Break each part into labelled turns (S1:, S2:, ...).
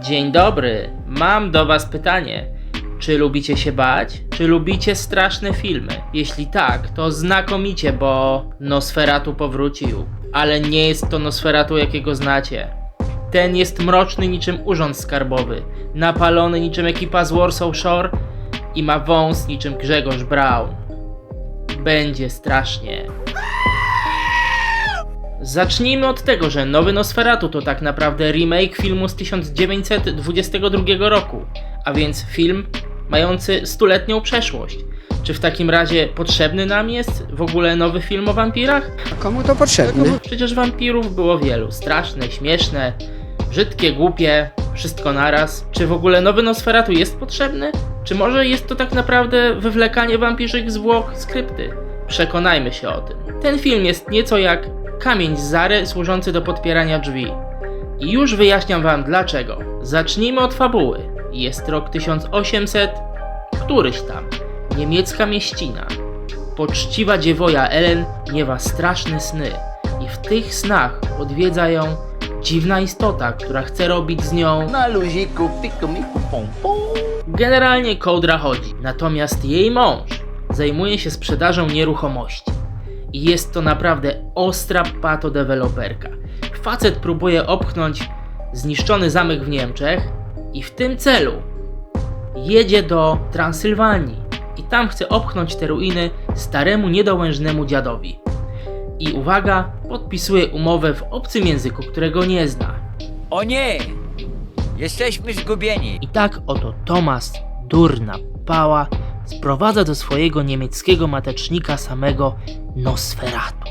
S1: Dzień dobry, mam do Was pytanie. Czy lubicie się bać? Czy lubicie straszne filmy? Jeśli tak, to znakomicie, bo Nosferatu powrócił. Ale nie jest to Nosferatu, jakiego znacie. Ten jest mroczny niczym urząd skarbowy, napalony niczym ekipa z Warsaw Shore i ma wąs niczym Grzegorz Braun. Będzie strasznie. Zacznijmy od tego, że nowy Nosferatu to tak naprawdę remake filmu z 1922 roku, a więc film mający stuletnią przeszłość. Czy w takim razie potrzebny nam jest w ogóle nowy film o wampirach?
S2: Komu to potrzebne?
S1: Przecież wampirów było wielu. Straszne, śmieszne, brzydkie, głupie, wszystko naraz. Czy w ogóle nowy Nosferatu jest potrzebny? Czy może jest to tak naprawdę wywlekanie wampirzych zwłok skrypty? Przekonajmy się o tym. Ten film jest nieco jak kamień z zary służący do podpierania drzwi. I już wyjaśniam wam dlaczego. Zacznijmy od fabuły. Jest rok 1800, któryś tam. Niemiecka mieścina. Poczciwa dziewoja Ellen miewa straszne sny i w tych snach odwiedza ją dziwna istota, która chce robić z nią
S3: Na luziku, piku, miku, pom, pom.
S1: Generalnie kołdra chodzi, natomiast jej mąż zajmuje się sprzedażą nieruchomości. Jest to naprawdę ostra patodeweloperka. Facet próbuje obchnąć zniszczony zamek w Niemczech i w tym celu jedzie do Transylwanii i tam chce obchnąć te ruiny staremu niedołężnemu dziadowi. I uwaga, podpisuje umowę w obcym języku, którego nie zna.
S4: O nie! Jesteśmy zgubieni.
S1: I tak oto Tomas, durna pała, sprowadza do swojego niemieckiego matecznika samego Nosferatu.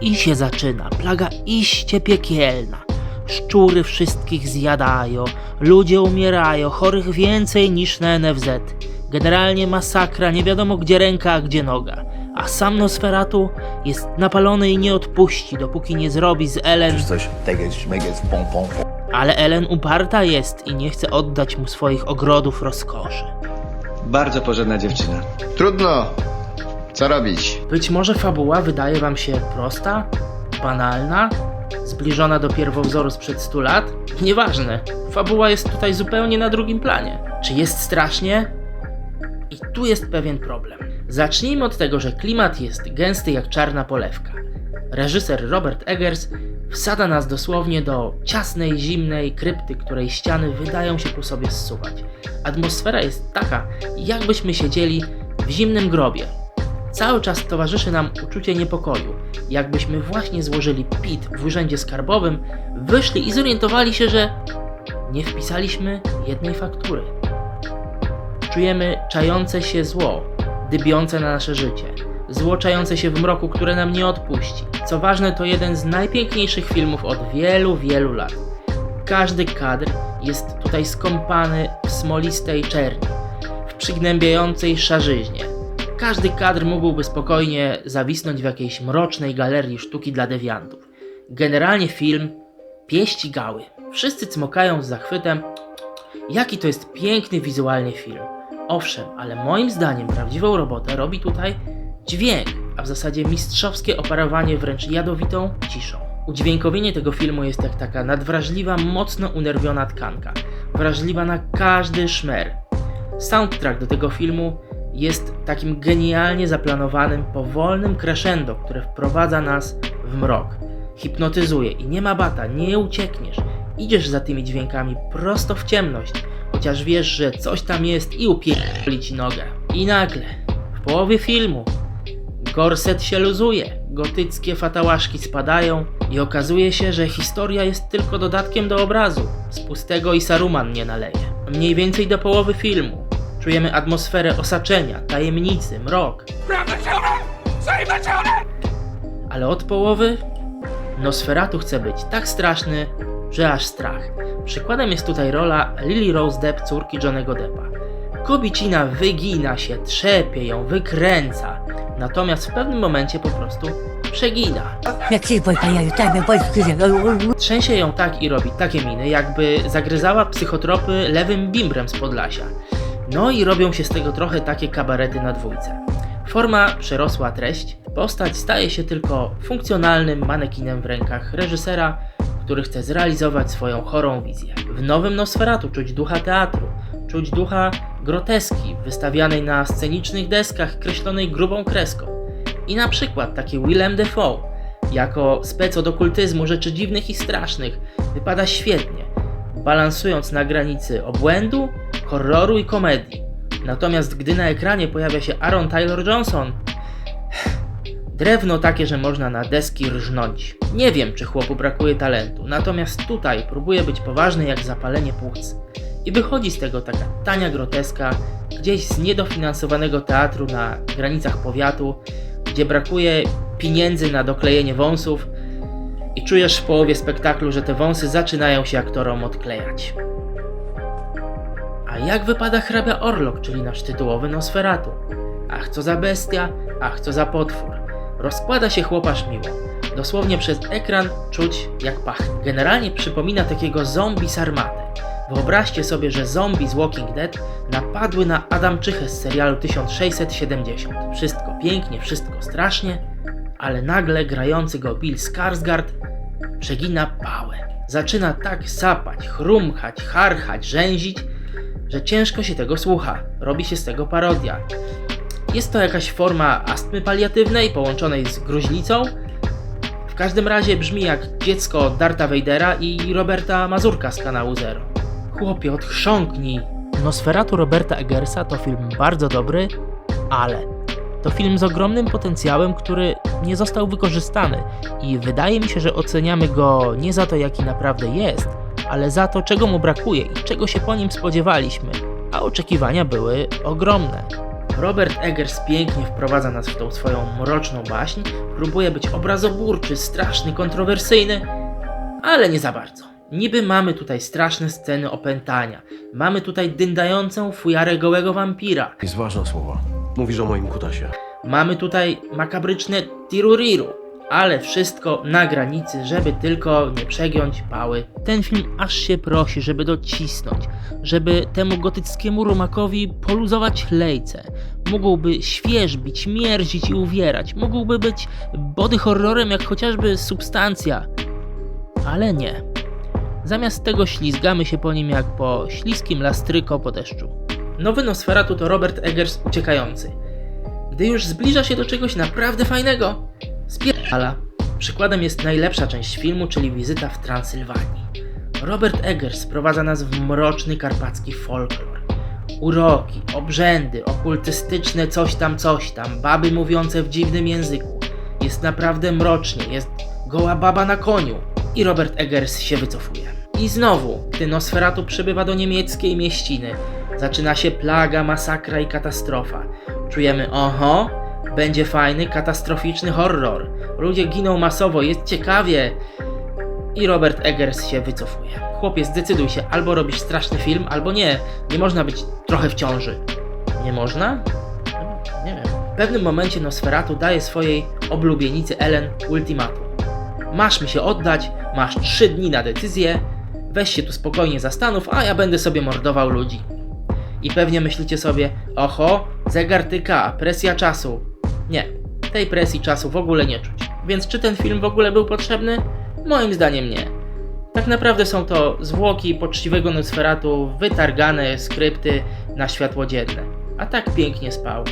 S1: I się zaczyna, plaga iście piekielna. Szczury wszystkich zjadają, ludzie umierają, chorych więcej niż na NFZ. Generalnie masakra, nie wiadomo gdzie ręka, a gdzie noga. A sam Nosferatu jest napalony i nie odpuści, dopóki nie zrobi z Ellen
S3: Coś, pom, pom.
S1: ale Ellen uparta jest i nie chce oddać mu swoich ogrodów rozkoszy.
S5: Bardzo porządna dziewczyna.
S6: Trudno. Co robić?
S1: Być może fabuła wydaje wam się prosta, banalna, zbliżona do pierwowzoru sprzed 100 lat? Nieważne, fabuła jest tutaj zupełnie na drugim planie. Czy jest strasznie? I tu jest pewien problem. Zacznijmy od tego, że klimat jest gęsty jak czarna polewka. Reżyser Robert Eggers wsada nas dosłownie do ciasnej, zimnej krypty, której ściany wydają się ku sobie zsuwać. Atmosfera jest taka, jakbyśmy siedzieli w zimnym grobie. Cały czas towarzyszy nam uczucie niepokoju, jakbyśmy właśnie złożyli PIT w urzędzie skarbowym, wyszli i zorientowali się, że nie wpisaliśmy jednej faktury. Czujemy czające się zło, dybiące na nasze życie. Zło czające się w mroku, które nam nie odpuści. Co ważne, to jeden z najpiękniejszych filmów od wielu, wielu lat. Każdy kadr jest tutaj skąpany w smolistej czerni, w przygnębiającej szarzyźnie. Każdy kadr mógłby spokojnie zawisnąć w jakiejś mrocznej galerii sztuki dla dewiantów. Generalnie film pieści gały. Wszyscy cmokają z zachwytem, jaki to jest piękny wizualnie film. Owszem, ale moim zdaniem prawdziwą robotę robi tutaj dźwięk, a w zasadzie mistrzowskie operowanie wręcz jadowitą ciszą. Udźwiękowienie tego filmu jest jak taka nadwrażliwa, mocno unerwiona tkanka, wrażliwa na każdy szmer. Soundtrack do tego filmu jest takim genialnie zaplanowanym, powolnym crescendo, które wprowadza nas w mrok. Hipnotyzuje i nie ma bata, nie uciekniesz. Idziesz za tymi dźwiękami prosto w ciemność, chociaż wiesz, że coś tam jest i upierdoli ci nogę. I nagle, w połowie filmu, gorset się luzuje, gotyckie fatałaszki spadają i okazuje się, że historia jest tylko dodatkiem do obrazu. Z pustego i Saruman nie naleje. Mniej więcej do połowy filmu czujemy atmosferę osaczenia, tajemnicy, mrok. Ale od połowy Nosferatu chce być tak straszny, że aż strach. Przykładem jest tutaj rola Lily Rose Depp, córki Johnego Deppa. Kobicina wygina się, trzepie ją, wykręca. Natomiast w pewnym momencie po prostu przegina. Trzęsie ją tak i robi takie miny, jakby zagryzała psychotropy lewym bimbrem z Podlasia. No i robią się z tego trochę takie kabarety na dwójce. Forma przerosła treść, postać staje się tylko funkcjonalnym manekinem w rękach reżysera, który chce zrealizować swoją chorą wizję. W nowym Nosferatu czuć ducha teatru, czuć ducha groteski wystawianej na scenicznych deskach kreślonej grubą kreską. I na przykład taki Willem Dafoe, jako spec od okultyzmu rzeczy dziwnych i strasznych, wypada świetnie, balansując na granicy obłędu, horroru i komedii. Natomiast gdy na ekranie pojawia się Aaron Taylor Johnson, drewno takie, że można na deski rżnąć. Nie wiem, czy chłopu brakuje talentu, natomiast tutaj próbuje być poważny jak zapalenie płuc. I wychodzi z tego taka tania groteska, gdzieś z niedofinansowanego teatru na granicach powiatu, gdzie brakuje pieniędzy na doklejenie wąsów i czujesz w połowie spektaklu, że te wąsy zaczynają się aktorom odklejać. A jak wypada hrabia Orlok, czyli nasz tytułowy Nosferatu? Ach, co za bestia, ach, co za potwór. Rozkłada się chłopasz miło. Dosłownie przez ekran czuć jak pachnie. Generalnie przypomina takiego zombie sarmatę. Wyobraźcie sobie, że zombie z Walking Dead napadły na Adamczychę z serialu 1670. Wszystko pięknie, wszystko strasznie, ale nagle grający go Bill Skarsgård przegina pałę. Zaczyna tak sapać, chrumchać, charchać, rzęzić, że ciężko się tego słucha. Robi się z tego parodia. Jest to jakaś forma astmy paliatywnej połączonej z gruźlicą. W każdym razie brzmi jak dziecko Darta Vadera i Roberta Mazurka z kanału Zero. Chłopie, odchrząknij! Nosferatu Roberta Eggersa to film bardzo dobry, ale to film z ogromnym potencjałem, który nie został wykorzystany i wydaje mi się, że oceniamy go nie za to, jaki naprawdę jest, ale za to, czego mu brakuje i czego się po nim spodziewaliśmy, a oczekiwania były ogromne. Robert Eggers pięknie wprowadza nas w tą swoją mroczną baśń, próbuje być obrazoburczy, straszny, kontrowersyjny, ale nie za bardzo. Niby mamy tutaj straszne sceny opętania, mamy tutaj dyndającą fujarę gołego wampira,
S2: Jest ważne słowa. Mówisz o moim kutasie.
S1: Mamy tutaj makabryczne tiruriru, ale wszystko na granicy, żeby tylko nie przegiąć pały. Ten film aż się prosi, żeby docisnąć, żeby temu gotyckiemu rumakowi poluzować lejce. Mógłby świeżbić, mierzić i uwierać. Mógłby być body horrorem jak chociażby substancja. Ale nie. Zamiast tego ślizgamy się po nim jak po śliskim lastryko po deszczu. Nowy Nosferatu to Robert Eggers uciekający. Gdy już zbliża się do czegoś naprawdę fajnego, spierdala. Przykładem jest najlepsza część filmu, czyli wizyta w Transylwanii. Robert Eggers sprowadza nas w mroczny karpacki folklor. Uroki, obrzędy, okultystyczne coś tam, coś tam, baby mówiące w dziwnym języku. Jest naprawdę mrocznie, jest goła baba na koniu. I Robert Eggers się wycofuje. I znowu, gdy Nosferatu przybywa do niemieckiej mieściny, zaczyna się plaga, masakra i katastrofa. Czujemy, oho, będzie fajny, katastroficzny horror. Ludzie giną masowo, jest ciekawie. I Robert Eggers się wycofuje. Chłopie, zdecyduj się, albo robisz straszny film, albo nie. Nie można być trochę w ciąży. Nie można? Nie wiem. W pewnym momencie Nosferatu daje swojej oblubienicy Ellen ultimatum. Masz mi się oddać, masz trzy dni na decyzję, weź się tu spokojnie zastanów, a ja będę sobie mordował ludzi. I pewnie myślicie sobie, oho, zegar tyka, presja czasu. Nie, tej presji czasu w ogóle nie czuć. Więc czy ten film w ogóle był potrzebny? Moim zdaniem nie. Tak naprawdę są to zwłoki poczciwego Nosferatu, wytargane skrypty na światło dzienne. A tak pięknie spał.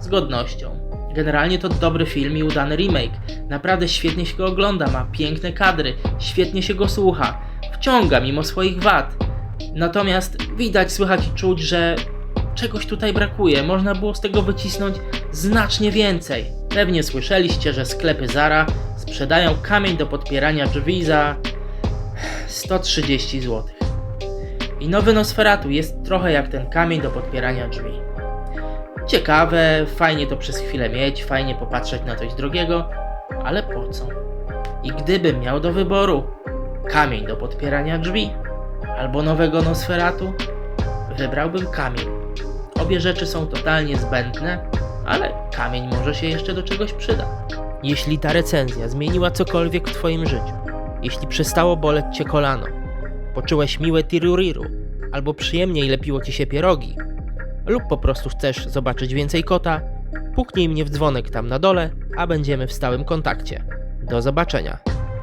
S1: Z godnością. Generalnie to dobry film i udany remake. Naprawdę świetnie się go ogląda, ma piękne kadry, świetnie się go słucha. Wciąga mimo swoich wad. Natomiast widać, słychać i czuć, że czegoś tutaj brakuje. Można było z tego wycisnąć znacznie więcej. Pewnie słyszeliście, że sklepy Zara sprzedają kamień do podpierania drzwi za 130 zł. I nowy Nosferatu jest trochę jak ten kamień do podpierania drzwi. Ciekawe, fajnie to przez chwilę mieć, fajnie popatrzeć na coś drogiego, ale po co? I gdybym miał do wyboru kamień do podpierania drzwi albo nowego Nosferatu, wybrałbym kamień. Obie rzeczy są totalnie zbędne, ale kamień może się jeszcze do czegoś przyda. Jeśli ta recenzja zmieniła cokolwiek w Twoim życiu, jeśli przestało boleć Cię kolano, poczułeś miłe tiruriru, albo przyjemniej lepiło Ci się pierogi, lub po prostu chcesz zobaczyć więcej kota, puknij mnie w dzwonek tam na dole, a będziemy w stałym kontakcie. Do zobaczenia.